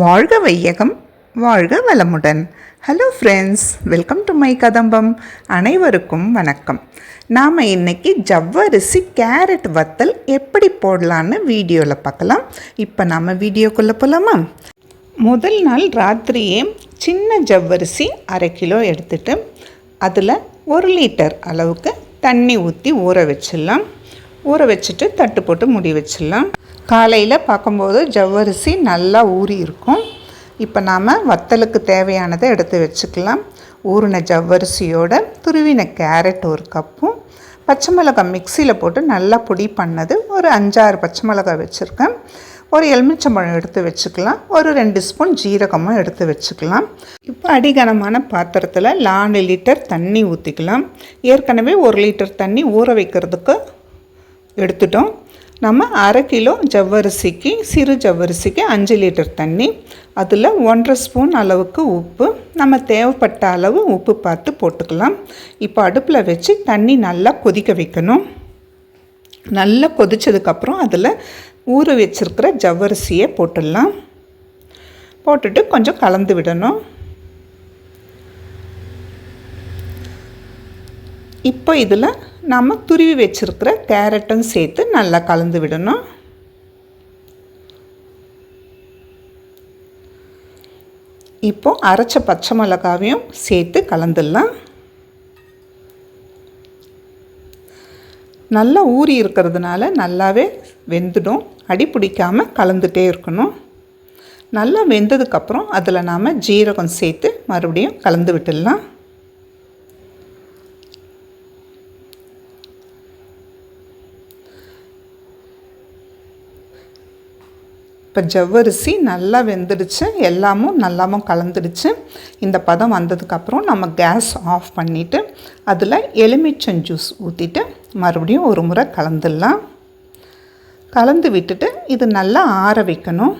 வாழ்க வையகம் வாழ்க வளமுடன். Hello friends welcome to my Kadambam அனைவருக்கும் வணக்கம். நாம் இன்னைக்கு ஜவ்வரிசி கேரட் வத்தல் எப்படி போடலான்னு வீடியோவில் பார்க்கலாம். இப்போ நாம் வீடியோக்குள்ளே போகலாமா முதல் நாள் ராத்திரியே சின்ன ஜவ்வரிசி அரை கிலோ எடுத்துட்டு அதில் ஒரு லிட்டர் அளவுக்கு தண்ணி ஊற்றி ஊற வச்சிடலாம். ஊற வச்சுட்டு தட்டு போட்டு முடி வச்சிடலாம். காலையில் பார்க்கும்போது ஜவ்வரிசி நல்லா ஊறி இருக்கும். இப்போ நாம் வத்தலுக்கு தேவையானதை எடுத்து வச்சுக்கலாம். ஊறின ஜவ்வரிசியோட துருவின கேரட் ஒரு கப்பும் பச்சை மிளகாய் மிக்சியில் போட்டு நல்லா பொடி பண்ணது ஒரு அஞ்சாறு பச்சை மிளகாய் வச்சுருக்கேன். ஒரு எலுமிச்சம்பழம் எடுத்து வச்சுக்கலாம். ஒரு ரெண்டு ஸ்பூன் ஜீரகமும் எடுத்து வச்சுக்கலாம். இப்போ அடிகனமான பாத்திரத்தில் நாலு லிட்டர் தண்ணி ஊற்றிக்கலாம் ஏற்கனவே ஒரு லிட்டர் தண்ணி ஊற வைக்கிறதுக்கு எடுத்துட்டோம். நம்ம அரை கிலோ ஜவ்வரிசிக்கு சிறு ஜவ்வரிசிக்கு அஞ்சு லிட்டர் தண்ணி அதில் ஒன்றரை ஸ்பூன் அளவுக்கு உப்பு. நம்ம தேவைப்பட்ட அளவு உப்பு பார்த்து போட்டுக்கலாம். இப்போ அடுப்பில் வச்சு தண்ணி நல்லா கொதிக்க வைக்கணும். நல்லா கொதிச்சதுக்கப்புறம் அதில் ஊற வச்சிருக்கிற ஜவ்வரிசியை போட்டுடலாம். போட்டுட்டு கொஞ்சம் கலந்து விடணும். இப்போ இதில் நம்ம துருவி வச்சுருக்கிற கேரட்டும் சேர்த்து நல்லா கலந்து விடணும். இப்போ அரைச்ச பச்சை மிளகாவையும் சேர்த்து கலந்துடலாம். நல்லா ஊறி இருக்கிறதுனால நல்லாவே வெந்துடும். அடி பிடிக்காமல் கலந்துகிட்டே இருக்கணும். நல்லா வெந்ததுக்கப்புறம் அதில் நாம் ஜீரகம் சேர்த்து மறுபடியும் கலந்து விட்டுடலாம். இப்போ ஜவ்வரிசி நல்லா வெந்துடுச்சு எல்லாமும் நல்லாவும் கலந்துடுச்சு. இந்த பதம் வந்ததுக்கப்புறம் நம்ம கேஸ் ஆஃப் பண்ணிவிட்டு அதில் எலுமிச்சம் ஜூஸ் ஊற்றிட்டு மறுபடியும் ஒரு முறை கலந்துடலாம். கலந்து விட்டுட்டு இது நல்லா ஆற வைக்கணும்.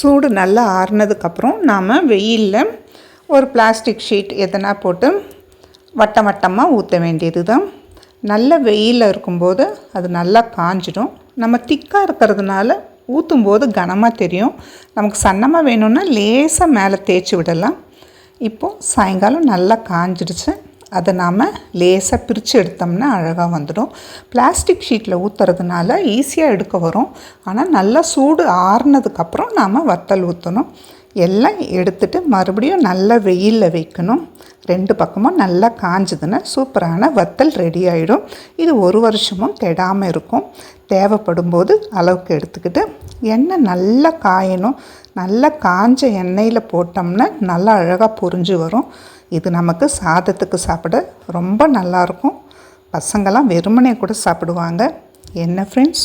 சூடு நல்லா ஆறுனதுக்கப்புறம் நாம் வெயிலில் ஒரு பிளாஸ்டிக் ஷீட் எதனா போட்டு வட்டம் வட்டமாக ஊற்ற வேண்டியது தான் நல்ல வெயிலில் இருக்கும்போது அது நல்லா காஞ்சிடும். நம்ம திக்காக இருக்கிறதுனால ஊற்றும் போது கனமாக தெரியும். நமக்கு சன்னமாக வேணும்னா லேசாக மேலே தேய்ச்சி விடலாம். இப்போது சாயங்காலம் நல்லா காஞ்சிடுச்சு. அதை நாம் லேசாக பிரித்து எடுத்தோம்னா அழகாக வந்துடும். பிளாஸ்டிக் ஷீட்டில் ஊற்றுறதுனால ஈஸியாக எடுக்க வரும். ஆனால் நல்லா சூடு ஆறுனதுக்கப்புறம் நாம் வத்தல் ஊற்றணும் எல்லாம் எடுத்துட்டு மறுபடியும் நல்லா வெயிலில் வைக்கணும். ரெண்டு பக்கமும் நல்லா காஞ்சதுன்னா சூப்பரான வத்தல் ரெடி ஆகிடும் இது ஒரு வருஷமும் கெடாமல் இருக்கும். தேவைப்படும் போது அளவுக்கு எடுத்துக்கிட்டு எண்ணெய் நல்லா காயணும். நல்லா காஞ்ச எண்ணெயில் போட்டோம்னா நல்லா அழகாக பொரிஞ்சு வரும். இது நமக்கு சாதத்துக்கு சாப்பிட ரொம்ப நல்லாயிருக்கும் பசங்கள்லாம் வெறுமனே கூட சாப்பிடுவாங்க. என்ன ஃப்ரெண்ட்ஸ்